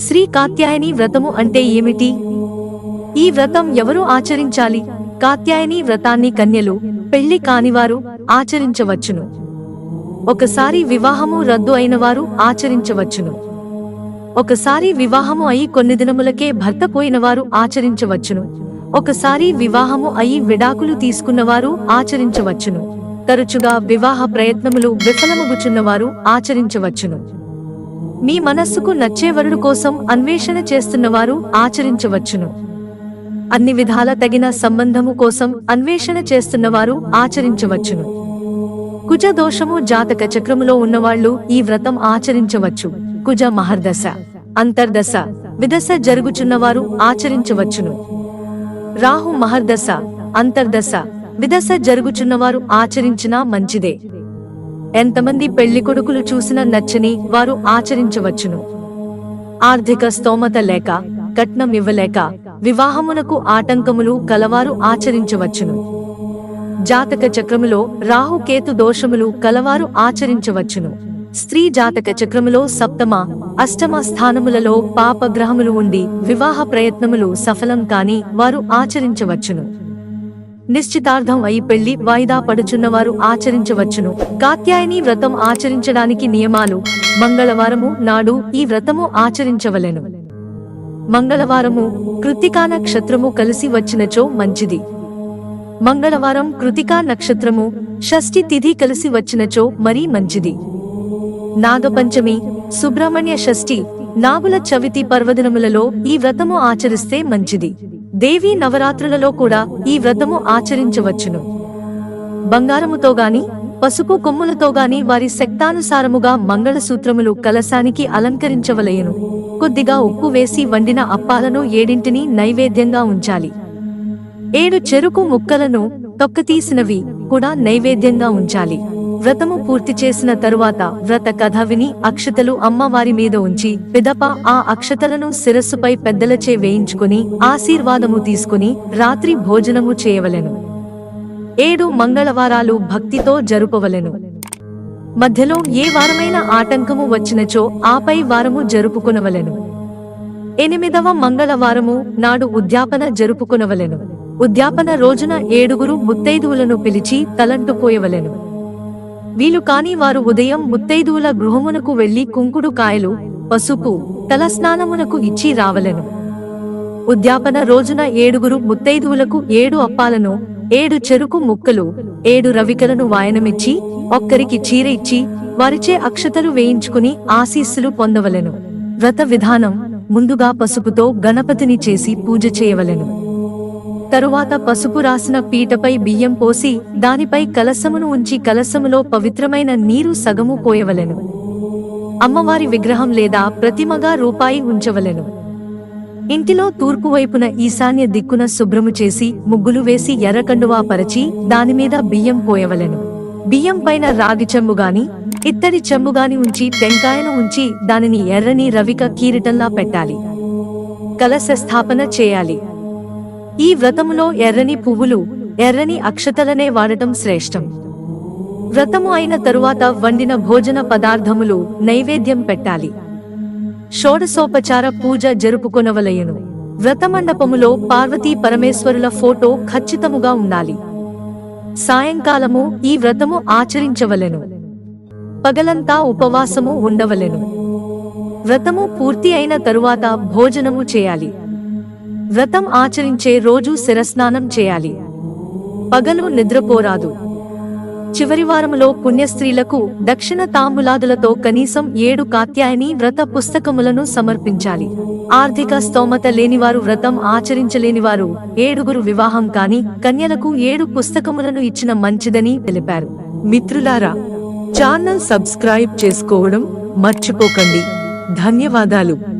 శ్రీ కాత్యాయని వ్రతము అంటే ఏమిటి? ఈ వ్రతం ఎవరు ఆచరించాలి? కాత్యాయని వ్రతాన్ని కన్యలు పెళ్ళి కానివారు ఆచరించవచ్చును. ఒకసారి వివాహము రద్దు అయినవారు ఆచరించవచ్చును. ఒకసారి వివాహము అయి కొన్ని దినములకే భర్త పోయినవారు ఆచరించవచ్చును. ఒకసారి వివాహము అయి విడాకులు తీసుకున్నవారు ఆచరించవచ్చును. తరచుగా వివాహ ప్రయత్నములు విఫలమగుచున్నవారు ఆచరించవచ్చును. మీ మనస్సుకు నచ్చే వరుడు కోసం అన్వేషణ చేస్తున్నవారు ఆచరించవచ్చును. అన్ని విధాల తగిన సంబంధము కోసం అన్వేషణ చేస్తున్నవారు ఆచరించవచ్చును. కుజ దోషము జాతక చక్రములో ఉన్నవాళ్ళు ఈ వ్రతం ఆచరించవచ్చు. కుజ మహర్దశ అంతర్దశ విదశ జరుగుచున్నవారు ఆచరించవచ్చును. రాహు మహర్దశ అంతర్దశ విదశ జరుగుచున్నవారు ఆచరించినా మంచిదే. ఎంతమంది పెళ్ళి కొడుకులు చూసినా నచ్చని వారు ఆచరించవచ్చును. ఆర్థిక స్తోమత లేక కట్నం ఇవ్వలేక వివాహమునకు ఆటంకములు కలవారు ఆచరించవచ్చును. జాతక చక్రములో రాహుకేతు దోషములు కలవారు ఆచరించవచ్చును. స్త్రీ జాతక చక్రములో సప్తమ అష్టమ స్థానములలో పాపగ్రహములు ఉండి వివాహ ప్రయత్నములు సఫలం కాని వారు ఆచరించవచ్చును. నిశ్చితార్థం అయి పెళ్ళి వాయిదా పడుచున్నవారు ఆచరించవచ్చును. కాత్యాయని వ్రతం ఆచరించడానికి నియమాలు. మంగళవారము నాడు ఈ వ్రతము ఆచరించవలెను. మంగళవారము కృతికా నక్షత్రము కలిసి వచ్చినచో మంచిది. మంగళవారం కృతికా నక్షత్రము షష్ఠి తిథి కలిసి వచ్చినచో మరీ మంచిది. నాగపంచమి సుబ్రహ్మణ్య షష్ఠి నాగుల చవితి పర్వదినములలో ఈ వ్రతము ఆచరిస్తే మంచిది. దేవీ నవరాత్రులలో కూడా ఈ వ్రతము ఆచరించవచ్చును. బంగారముతో గాని పసుపు కొమ్ములతో గాని వారి శక్తానుసారముగా మంగళసూత్రములు కలశానికి అలంకరించవలయను కొద్దిగా ఉప్పు వేసి వండిన అప్పాలను ఏడింటిని నైవేద్యంగా ఉంచాలి. ఏడు చెరుకు ముక్కలను తొక్కతీసినవి కూడా నైవేద్యంగా ఉంచాలి. వ్రతము పూర్తి చేసిన తరువాత వ్రత కథ విని అక్షతలు అమ్మవారి మీద ఉంచి పిదప ఆ అక్షతలను శిరస్సుపై పెద్దలచే వేయించుకుని ఆశీర్వాదము తీసుకుని రాత్రి భోజనము చేయవలెను. ఏడు మంగళవారాలు భక్తితో జరుపవలెను. మధ్యలో ఏ వారమైన ఆటంకము వచ్చినచో ఆపై వారము జరుపుకునవలెను. ఎనిమిదవ మంగళవారము నాడు ఉద్యాపన జరుపుకునవలెను. ఉద్యాపన రోజున ఏడుగురు ముత్తైదువులను పిలిచి తలంటు పోయవలెను. వీలు కాని వారు ఉదయం ముత్తైదువుల గృహమునకు వెళ్ళి కుంకుడు కాయలు పసుపు తలస్నానమునకు ఇచ్చి రావలెను. ఉద్యాపన రోజున ఏడుగురు ముత్తైదువులకు ఏడు అప్పాలను ఏడు చెరుకు ముక్కలు ఏడు రవికలను వాయనమిచ్చి ఒక్కరికి చీర ఇచ్చి వారిచే అక్షతలు వేయించుకుని ఆశీస్సులు పొందవలెను. వ్రత విధానం ముందుగా పసుపుతో గణపతిని చేసి పూజ చేయవలెను. తరువాత పసుపు రాసిన పీటపై బియ్యం పోసి దానిపై కలసమును ఉంచి కలసములో పవిత్రమైన నీరు సగము పోయవలెను. అమ్మవారి విగ్రహం లేదా ప్రతిమగా రూపాయి ఉంచవలెను. ఇంటిలో తూర్పు వైపున ఈశాన్య దిక్కున శుభ్రము చేసి ముగ్గులు వేసి ఎర్రకండువా పరచి దానిమీద బియ్యం పోయవలెను. బియ్యం పైన రాగి చెంబు గాని ఇత్తడి చెంబు గాని ఉంచి టెంకాయను ఉంచి దానిని ఎర్రని రవిక కీరిటంలా పెట్టాలి. కలశ స్థాపన చేయాలి. ఈ వ్రతములో ఎర్రని పువ్వులు ఎర్రని అక్షతలనే వాడటం శ్రేష్టం. వ్రతము అయిన తరువాత వండిన భోజన పదార్థములు నైవేద్యం పెట్టాలి. షోడసోపచార పూజ జరుపుకొనవలయను వ్రతమండపములో పార్వతీ పరమేశ్వరుల ఫోటో ఖచ్చితముగా ఉండాలి. సాయంకాలము ఈ వ్రతము ఆచరించవలెను. పగలంతా ఉపవాసము ఉండవలెను. వ్రతము పూర్తి అయిన తరువాత భోజనము చేయాలి. వ్రతం ఆచరించే రోజు శిరస్నానం చేయాలి. పగలు నిద్రపోరాదు. చివరి వారములో పుణ్యస్త్రీలకు దక్షిణ తాంబులాదులతో కనీసం ఏడు కాత్యాయని వ్రత పుస్తకములను సమర్పించాలి. ఆర్థిక స్తోమత లేనివారు వ్రతం ఆచరించలేనివారు ఏడుగురు వివాహం కాని కన్యలకు ఏడు పుస్తకములను ఇచ్చిన మంచిదని తెలిపారు. మిత్రులారా ఛానల్ సబ్స్క్రైబ్ చేసుకోవడం మర్చిపోకండి. ధన్యవాదాలు.